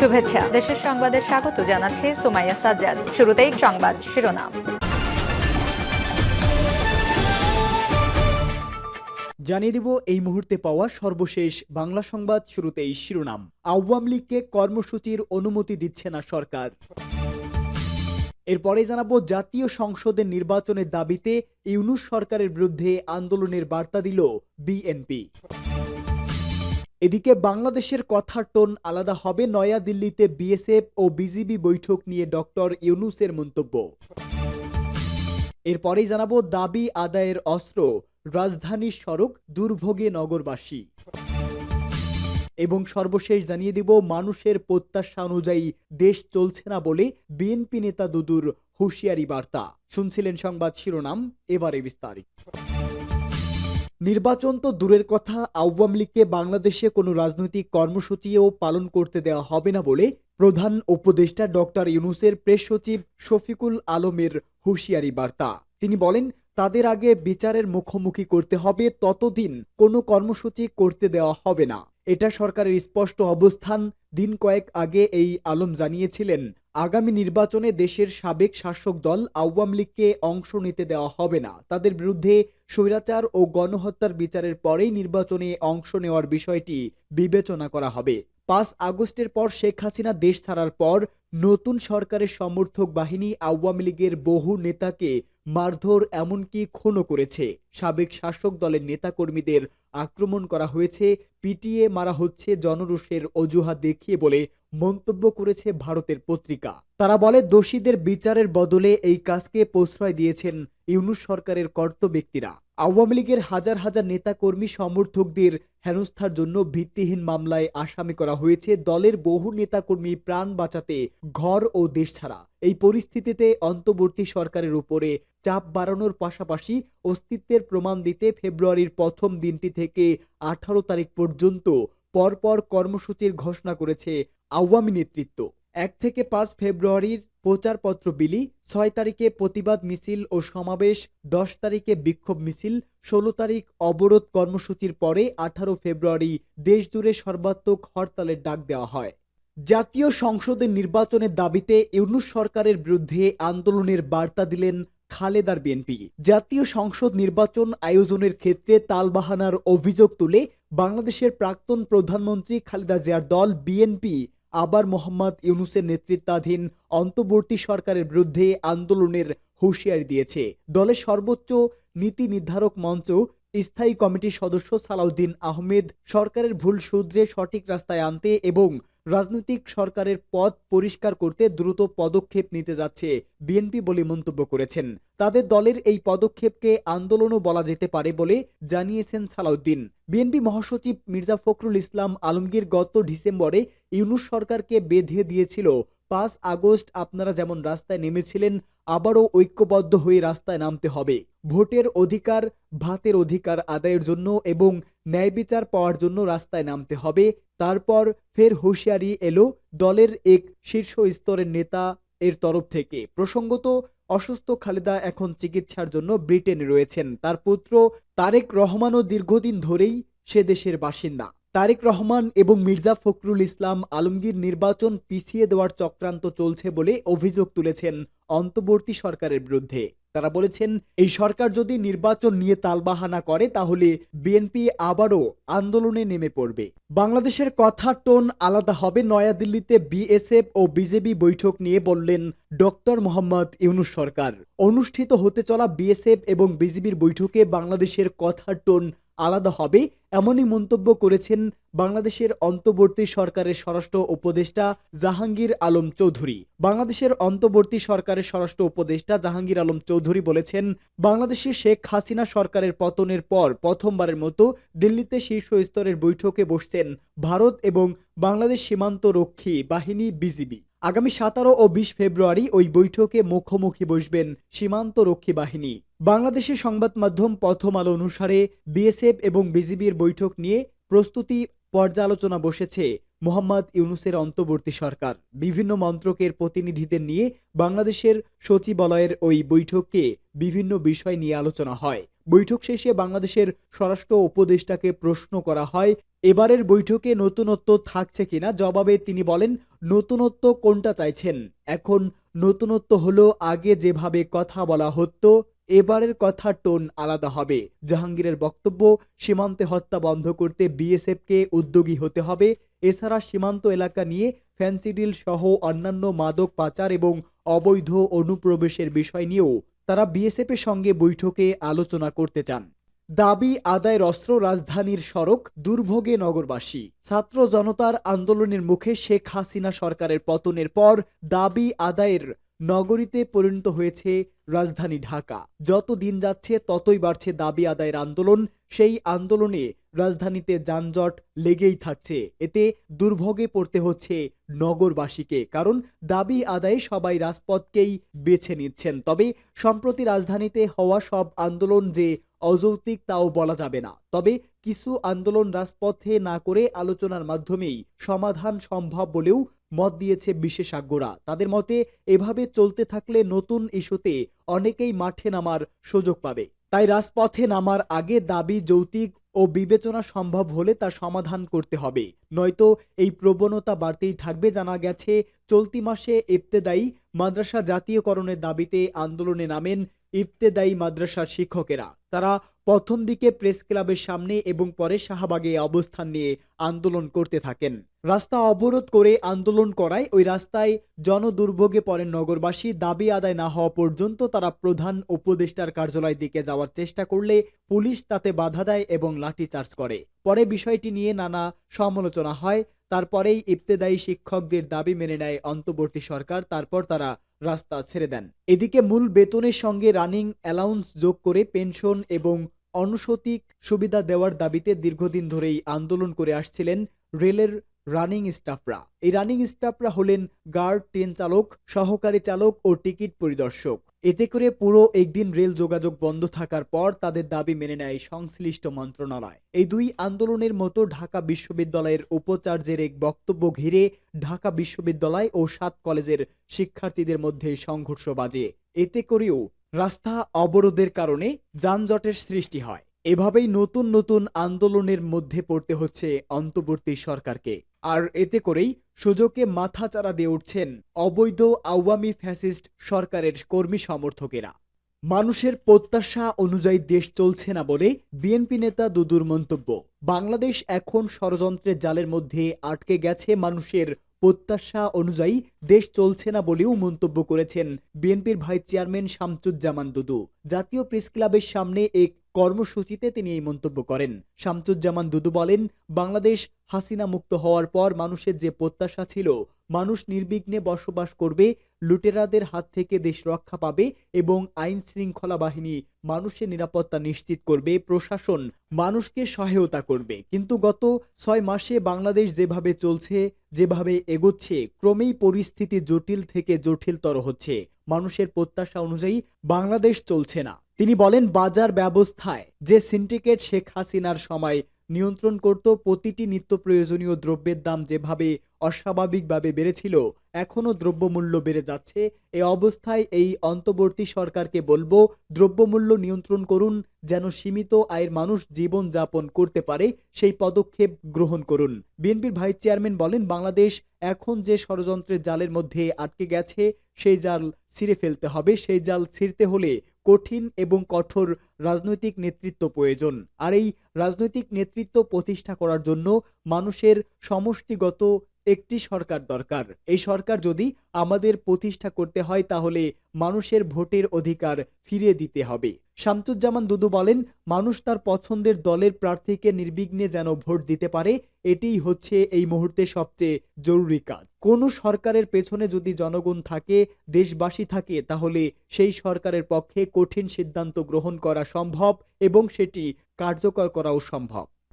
শুভেচ্ছা। দেশের সংবাদে স্বাগত জানাচ্ছি সোমাইয়া সাজ্জাদ। শুরুতেই সংবাদ শিরোনাম। জানিয়ে দিব এই মুহূর্তে পাওয়া সর্বশেষ বাংলা সংবাদ শুরুতেই শিরোনাম। আওয়ামী লীগকে কর্মসূচির অনুমতি দিচ্ছে না সরকার। এরপরে জানাব জাতীয় সংসদের নির্বাচনের দাবিতে ইউনুস সরকারের বিরুদ্ধে আন্দোলনের বার্তা দিল বিএনপি। এদিকে বাংলাদেশের কথার টোন আলাদা হবে নয়াদিল্লিতে বিএসএফ ও বিজিবি বৈঠক নিয়ে ডক্টর ইউনুসের মন্তব্য। এরপরেই জানাব দাবি আদায়ের অস্ত্র রাজধানীর সড়ক দুর্ভোগে নগরবাসী। এবং সর্বশেষ জানিয়ে দিব, মানুষের প্রত্যাশা অনুযায়ী দেশ চলছে না বলে বিএনপি নেতা দুদুর হুঁশিয়ারি বার্তা। শুনছিলেন সংবাদ শিরোনাম, এবারে বিস্তারিত। নির্বাচন তো দূরের কথা, আওয়ামী লীগকে বাংলাদেশে কোনো রাজনৈতিক কর্মসূচিও পালন করতে দেওয়া হবে না বলে প্রধান উপদেষ্টা ডক্টর ইউনুসের প্রেস সচিব শফিকুল আলমের হুঁশিয়ারি বার্তা। তিনি বলেন, তাদের আগে বিচারের মুখোমুখি করতে হবে, ততদিন কোনো কর্মসূচি করতে দেওয়া হবে না। এটা সরকারের স্পষ্ট অবস্থান। দিন কয়েক আগে এই আলম জানিয়েছিলেন আগামী নির্বাচনে দেশের সাবেক শাসক দল আওয়ামী লীগকে অংশ নিতে দেওয়া হবে না। তাদের বিরুদ্ধে স্বৈরাচার ও গণহত্যার বিচারের পরেই নির্বাচনে অংশ নেওয়ার বিষয়টি বিবেচনা করা হবে। পাঁচ আগস্টের পর শেখ হাসিনা দেশ ছাড়ার পর নতুন সরকারের সমর্থক বাহিনী আওয়ামী লীগের বহু নেতাকে মারধর এমনকি খুনও করেছে। সাবেক শাসক দলের নেতাকর্মীদের আক্রমণ করা হয়েছে, পিটিয়ে মারা হচ্ছে জনরোষের অজুহাত দেখিয়ে বলে মন্তব্য করেছে ভারতের পত্রিকা। তারা বলে, দোষীদের বিচারের বদলে এই কাজকে প্রশ্রয় দিয়েছেন ইউনুস সরকারের কর্ত ব্যক্তিরা। আওয়ামী লীগের হাজার হাজার নেতাকর্মী সমর্থকদের হেনস্থার জন্য ভিত্তিহীন মামলায় আসামি করা হয়েছে। দলের বহু নেতাকর্মী প্রাণ বাঁচাতে ঘর ও দেশ ছাড়া। এই পরিস্থিতিতে অন্তর্বর্তী সরকারের উপরে চাপ বাড়ানোর পাশাপাশি অস্তিত্বের প্রমাণ দিতে ফেব্রুয়ারির প্রথম দিনটি থেকে আঠারো তারিখ পর্যন্ত পরপর কর্মসূচির ঘোষণা করেছে আওয়ামী নেতৃত্ব। এক থেকে পাঁচ ফেব্রুয়ারির প্রচারপত্র বিলি, ছয় তারিখে প্রতিবাদ মিছিল ও সমাবেশ, দশ তারিখে বিক্ষোভ মিছিল, ষোলো তারিখ অবরোধ কর্মসূচির পরে আঠারো ফেব্রুয়ারি দেশজুড়ে সর্বাত্মক হরতালের ডাক দেওয়া হয়। জাতীয় সংসদের নির্বাচনের দাবিতে ইউনুস সরকারের বিরুদ্ধে আন্দোলনের বার্তা দিলেন খালেদার বিএনপি। জাতীয় সংসদ নির্বাচন আয়োজনের ক্ষেত্রে তালবাহানার অভিযোগ তুলে বাংলাদেশের প্রাক্তন প্রধানমন্ত্রী খালেদা জিয়ার দল বিএনপি আবার মোহাম্মদ ইউনুসের নেতৃত্বাধীন অন্তর্বর্তী সরকারের বিরুদ্ধে আন্দোলনের হুঁশিয়ারি দিয়েছে। দলের সর্বোচ্চ নীতি নির্ধারক মঞ্চ স্থায়ী কমিটির সদস্য সালাউদ্দিন আহমেদ, সরকারের ভুল শুধরে সঠিক রাস্তায় আনতে এবং রাজনৈতিক সরকারের পথ পরিষ্কার করতে দ্রুত পদক্ষেপ নিতে যাচ্ছে বিএনপি বলে মন্তব্য করেছেন। তাদের দলের এই পদক্ষেপকে আন্দোলনও বলা যেতে পারে বলে জানিয়েছেন সালাউদ্দিন। বিএনপি মহাসচিব মির্জা ফখরুল ইসলাম আলমগীর গত ডিসেম্বরে ইউনুস সরকারকে বেঁধে দিয়েছিল, পাঁচ আগস্ট আপনারা যেমন রাস্তায় নেমেছিলেন, আবারও ঐক্যবদ্ধ হয়ে রাস্তায় নামতে হবে। ভোটের অধিকার, ভাতের অধিকার আদায়ের জন্য এবং ন্যায় বিচার পাওয়ার জন্য রাস্তায় নামতে হবে। তারপর ফের হুঁশিয়ারি এলো দলের এক শীর্ষ স্তরের নেতা এর তরফ থেকে। প্রসঙ্গত, অসুস্থ খালেদা এখন চিকিৎসার জন্য ব্রিটেনে রয়েছেন। তার পুত্র তারেক রহমানও দীর্ঘদিন ধরেই সে দেশের বাসিন্দা। তারেক রহমান এবং মির্জা ফখরুল ইসলাম আলমগীর নির্বাচন পিছিয়ে দেওয়ার চক্রান্ত চলছে বলে অভিযোগ তুলেছেন অন্তর্বর্তী সরকারের বিরুদ্ধে। তারা বলেছেন, এই সরকার যদি নির্বাচন নিয়ে তালবাহানা করে, তাহলে বিএনপি আবারও আন্দোলনে নেমে পড়বে। বাংলাদেশের কথা টোন আলাদা হবে। নয়াদিল্লিতে বিএসএফ ও বিজেপি বৈঠক নিয়ে বললেন ডক্টর মোহাম্মদ ইউনুস সরকার। অনুষ্ঠিত হতে চলা বিএসএফ এবং বিজেপির বৈঠকে বাংলাদেশের কথার টোন আলাদা হবে। এমনই মন্তব্য করেছেন বাংলাদেশের অন্তর্বর্তী সরকারের স্বরাষ্ট্র উপদেষ্টা জাহাঙ্গীর আলম চৌধুরী। বাংলাদেশের অন্তর্বর্তী সরকারের স্বরাষ্ট্র উপদেষ্টা জাহাঙ্গীর আলম চৌধুরী বলেছেন, বাংলাদেশের শেখ হাসিনা সরকারের পতনের পর প্রথমবারের মতো দিল্লিতে শীর্ষ স্তরের বৈঠকে বসছেন ভারত এবং বাংলাদেশ সীমান্ত রক্ষী বাহিনী বিজিবি। আগামী সতেরো ও বিশ ফেব্রুয়ারি ওই বৈঠকে মুখোমুখি বসবেন সীমান্ত রক্ষী বাহিনী। বাংলাদেশের সংবাদ মাধ্যম প্রথম আলো অনুসারে বিএসএফ এবং বিজিবির বৈঠক নিয়ে প্রস্তুতি পর্যালোচনা বসেছে মোহাম্মদ ইউনুসের অন্তর্বর্তী সরকার। বিভিন্ন মন্ত্রকের প্রতিনিধিদের নিয়ে বাংলাদেশের সচিবালয়ের ওই বৈঠকে বিভিন্ন বিষয় নিয়ে আলোচনা হয়। বৈঠক শেষে বাংলাদেশের স্বরাষ্ট্র উপদেষ্টাকে প্রশ্ন করা হয়, এবারের বৈঠকে নতুনত্ব থাকছে কিনা? জবাবে তিনি বলেন, নতুনত্ব কোনটা চাইছেন? এখন নতুনত্ব হলো আগে যেভাবে কথা বলা হতো এবারের কথা টোন আলাদা হবে। জাহাঙ্গীরের বক্তব্য, সীমান্তে হত্যা বন্ধ করতে বিএসএফকে উদ্যোগী হতে হবে। এছাড়া সীমান্ত এলাকা নিয়ে ফ্যান্সিডিল সহ অন্যান্য মাদক পাচার এবং অবৈধ অনুপ্রবেশের বিষয় নিয়েও তারা বিএসএফের সঙ্গে বৈঠকে আলোচনা করতে চান। দাবি, আদায়ের অস্ত্র রাজধানীর সড়ক, দুর্ভোগে নগরবাসী। ছাত্র জনতার আন্দোলনের মুখে শেখ হাসিনা সরকারের পতনের পর দাবি, আদায়ের নগরীতে পরিণত হয়েছে রাজধানী ঢাকা। যত দিন যাচ্ছে, ততই বাড়ছে দাবি আদায়ের আন্দোলন। সেই আন্দোলনে রাজধানীতে যানজট লেগেই থাকছে। এতে দুর্ভোগে পড়তে হচ্ছে নগরবাসীকে, কারণ দাবি আদায়ে সবাই রাজপথকেই বেছে নিচ্ছেন। তবে সম্প্রতি রাজধানীতে হওয়া সব আন্দোলন যে অযৌক্তিক তাও বলা যাবে না। তবে কিছু আন্দোলন রাজপথে না করে আলোচনার মাধ্যমেই সমাধান সম্ভব বলেও মত দিয়েছে বিশেষজ্ঞরা। তাদের মতে, এভাবে চলতে থাকলে নতুন ইস্যুতে অনেকেই মাঠে নামার সুযোগ পাবে। তাই রাজপথে নামার আগে দাবি যৌতিক ও বিবেচনা সম্ভব হলে তা সমাধান করতে হবে। নয়তো এই প্রবণতা বাড়তেই থাকবে, জানা গেছে, চলতি মাসে ইবতেদায়ী মাদ্রাসা জাতীয়করণের দাবিতে আন্দোলনে নামেন ইবতেদায়ী মাদ্রাসার শিক্ষকেরা। তারা প্রথম দিকে প্রেস ক্লাবের সামনে এবং পরে শাহবাগে অবস্থান নিয়ে আন্দোলন করতে থাকেন। রাস্তা অবরোধ করে আন্দোলন করায় ওই রাস্তায় জনদুর্ভোগে পড়েন নগরবাসী। দাবি আদায় না হওয়া পর্যন্ত তারা প্রধান উপদেষ্টার কার্যালয়ের দিকে যাওয়ার চেষ্টা করলে পুলিশ তাতে বাধা দেয় এবং লাঠিচার্জ করে। পরে বিষয়টি নিয়ে নানা সমালোচনা হয়। তারপরেই ইবতেদায়ী শিক্ষকদের দাবি মেনে নেয় অন্তর্বর্তী সরকার। তারপর তারা রাস্তা ছেড়ে দেন। এদিকে মূল বেতনের সঙ্গে রানিং অ্যালাউন্স যোগ করে পেনশন এবং অনুষতিক সুবিধা দেওয়ার দাবিতে দীর্ঘদিন ধরেই আন্দোলন করে আসছিলেন রেলের রানিং স্টাফরা এই রানিং স্টাফরা হলেন গার্ড ট্রেন চালক, সহকারী চালক ও টিকিট পরিদর্শক। এতে করে পুরো একদিন রেল যোগাযোগ বন্ধ থাকার পর তাদের দাবি মেনে নেয় সংশ্লিষ্ট মন্ত্রণালয়। এই দুই আন্দোলনের মতো ঢাকা বিশ্ববিদ্যালয়ের উপাচার্যের এক বক্তব্য ঘিরে ঢাকা বিশ্ববিদ্যালয় ও সাত কলেজের শিক্ষার্থীদের মধ্যে সংঘর্ষ বাজে। এতে করেও রাস্তা অবরোধের কারণে যানজটের সৃষ্টি হয়। এভাবেই নতুন নতুন আন্দোলনের মধ্যে পড়তে হচ্ছে অন্তর্বর্তী সরকারকে। আর এতে করেই সুযোগে মাথাচাড়া দিয়ে উঠছেন অবৈধ আওয়ামী ফ্যাসিস্ট সরকারের কর্মী সমর্থকেরা। মানুষের প্রত্যাশা অনুযায়ী দেশ চলছে না বলে বিএনপি নেতা দুদুর মন্তব্য। বাংলাদেশ এখন ষড়যন্ত্রের জালের মধ্যে আটকে গেছে মানুষের প্রত্যাশা অনুযায়ী দেশ চলছে না বলেও মন্তব্য করেছেন বিএনপির ভাইস চেয়ারম্যান শামসুজ্জামান দুদু। জাতীয় প্রেস ক্লাবের সামনে এক কর্মসূচিতে তিনি এই মন্তব্য করেন। শামসুজ্জামান দুদু বলেন, বাংলাদেশ হাসিনা মুক্ত হওয়ার পর মানুষের যে প্রত্যাশা ছিল, মানুষ নির্বিঘ্নে বসবাস করবে, লুটেরাদের হাত থেকে দেশ রক্ষা পাবে এবং আইন শৃঙ্খলা বাহিনী মানুষের নিরাপত্তা নিশ্চিত করবে, প্রশাসন মানুষকে সহায়তা করবে। কিন্তু গত ছয় মাসে বাংলাদেশ যেভাবে চলছে, যেভাবে এগোচ্ছে, ক্রমেই পরিস্থিতি জটিল থেকে জটিলতর হচ্ছে। মানুষের প্রত্যাশা অনুযায়ী বাংলাদেশ চলছে না। তিনি বলেন, বাজার ব্যবস্থায় যে সিন্ডিকেট শেখ হাসিনার সময় নিয়ন্ত্রণ করত, প্রতিটি নিত্য প্রয়োজনীয় দ্রব্যের দাম যেভাবে অস্বাভাবিকভাবে বেড়েছিল। এখনও দ্রব্যমূল্য বেড়ে যাচ্ছে। এ অবস্থায় এই অন্তর্বর্তী সরকারকে বলব, দ্রব্যমূল্য নিয়ন্ত্রণ করুন, যেন সীমিত আয়ের মানুষ জীবন যাপন করতে পারে, সেই পদক্ষেপ গ্রহণ করুন। বিএনপির ভাইস চেয়ারম্যান বলেন, বাংলাদেশ এখন যে ষড়যন্ত্রের জালের মধ্যে আটকে গেছে, সেই জাল ছিঁড়ে ফেলতে হবে। সেই জাল ছিঁড়তে হলে কঠিন এবং কঠোর রাজনৈতিক নেতৃত্ব প্রয়োজন। আর এই রাজনৈতিক নেতৃত্ব প্রতিষ্ঠা করার জন্য মানুষের সমষ্টিগত একটি সরকার দরকার। এই সরকার যদি আমাদের প্রতিষ্ঠা করতে হয়, তাহলে মানুষের ভোটের অধিকার ফিরিয়ে দিতে হবে। শামসুজ্জামান দুদু বলেন, মানুষ তার পছন্দের দলের প্রার্থীকে নির্বিঘ্নে যেন ভোট দিতে পারে, এটিই হচ্ছে এই মুহূর্তে সবচেয়ে জরুরি কাজ। কোনো সরকারের পেছনে যদি জনগণ থাকে, দেশবাসী থাকে, তাহলে সেই সরকারের পক্ষে কঠিন সিদ্ধান্ত গ্রহণ করা সম্ভব এবং সেটি কার্যকর করাও সম্ভব।